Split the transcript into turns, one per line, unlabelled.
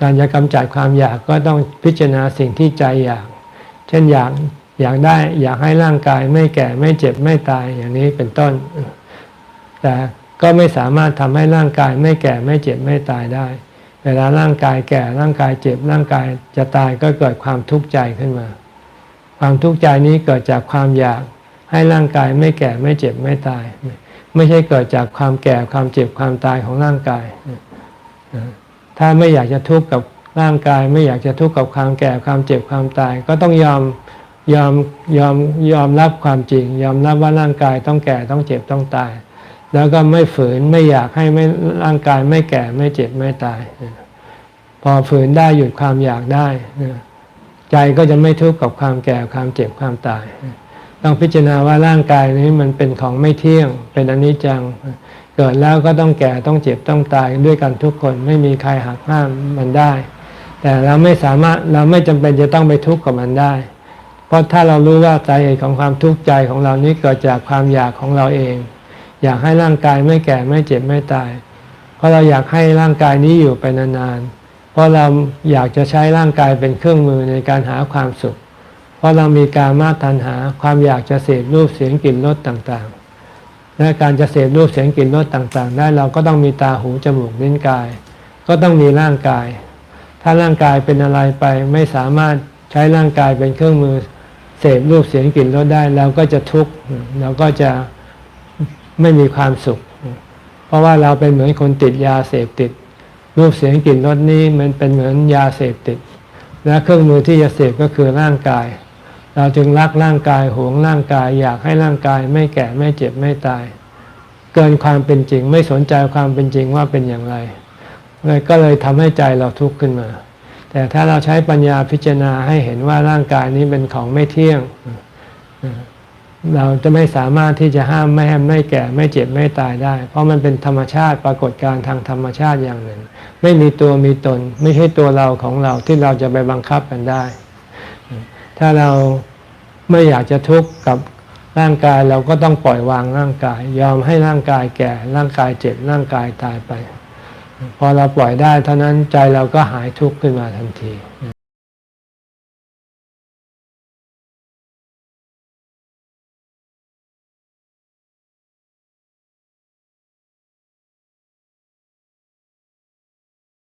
การจะกำจัดความอยากก็ต้องพิจารณาสิ่งที่ใจอยาก เช่นอยากอยากได้อยากให้ร่างกายไม่แก่ไม่เจ็บไม่ตายอย่างนี้เป็นต้น แต่ก็ไม่สามารถทำให้ร่างกายไม่แก่ไม่เจ็บไม่ตายได้ เวลาร่างกายแก่ร่างกายเจ็บร่างกายจะตายก็เกิดความทุกข์ใจขึ้นมา ความทุกข์ใจนี้เกิดจากความอยากให้ร่างกายไม่แก่ไม่เจ็บไม่ตาย ไม่ใช่เกิดจากความแก่ความเจ็บความตายของร่างกาย ถ้าไม่อยากจะทุกข์กับร่างกาย ไม่อยากจะทุกข์กับความแก่ความเจ็บความตาย ก็ต้องยอมยอมยอมยอมรับความจริง ยอมรับว่าร่างกายต้องแก่ต้องเจ็บต้องตาย แล้วก็ไม่ฝืนไม่อยากให้ไม่ร่างกายไม่แก่ไม่เจ็บไม่ตาย พอฝืนได้หยุดความอยากได้ใจก็จะไม่ทุกข์กับความแก่ความเจ็บความตาย ต้องพิจารณาว่าร่างกายนี้มันเป็นของไม่เที่ยง เป็นอนิจจัง เกิดแล้วก็ต้องแก่ต้องเจ็บต้องตายด้วยกันทุกคนไม่มีใครหักห้ามมันได้ แต่เราไม่สามารถเราไม่จำเป็นจะต้องไปทุกข์กับมันได้ เพราะถ้าเรารู้ว่าสาเหตุของความทุกข์ใจของเรานี้เกิดจากความอยากของเราเอง อยากให้ร่างกายไม่แก่ไม่เจ็บไม่ตาย เพราะเราอยากให้ร่างกายนี้อยู่ไปนานๆเพราะเราอยากจะใช้ร่างกายเป็นเครื่องมือในการหาความสุข เพราะเรามีการมาตัณหาความอยากจะเสพรูปเสียงกลิ่นรสต่างๆ และการจะเสพรูปเสียงกลิ่นรสต่างๆ ได้เราก็ต้องมีตาหูจมูกลิ้นกาย ก็ต้องมีร่างกาย ถ้าร่างกายเป็นอะไรไปไม่สามารถใช้ร่างกายเป็นเครื่องมือเสพรูปเสียงกลิ่นรสได้เราก็จะทุกข์เราก็จะไม่มีความสุข เพราะว่าเราเป็นเหมือนคนติดยาเสพติด รูปเสียงกลิ่นรสนี้มันเป็นเหมือนยาเสพติด และเครื่องมือที่จะเสพก็คือร่างกาย เราจึงรักร่างกายหวงร่างกาย อยากให้ร่างกายไม่แก่ไม่เจ็บไม่ตาย เกินความเป็นจริงไม่สนใจความเป็นจริงว่าเป็นอย่างไรเลยก็เลยทำให้ใจเราทุกข์ขึ้นมา แต่ถ้าเราใช้ปัญญาพิจารณาให้เห็นว่าร่างกายนี้เป็นของไม่เที่ยง เราจะไม่สามารถที่จะห้ามไม่ให้ไม่แก่ไม่เจ็บไม่ตายได้ เพราะมันเป็นธรรมชาติปรากฏการทางธรรมชาติอย่างหนึ่ง ไม่มีตัวมีตน ไม่ใช่ตัวเราของเราที่เราจะไปบังคับกันได้ ถ้าเรา ไม่อยากจะทุกข์กับร่างกายเราก็ต้องปล่อยวางร่างกาย ยอมให้ร่างกายแก่ร่างกายเจ็บร่างกายตายไป พอเราปล่อยได้เท่านั้นใจเราก็หายทุกข์ขึ้นมาทันที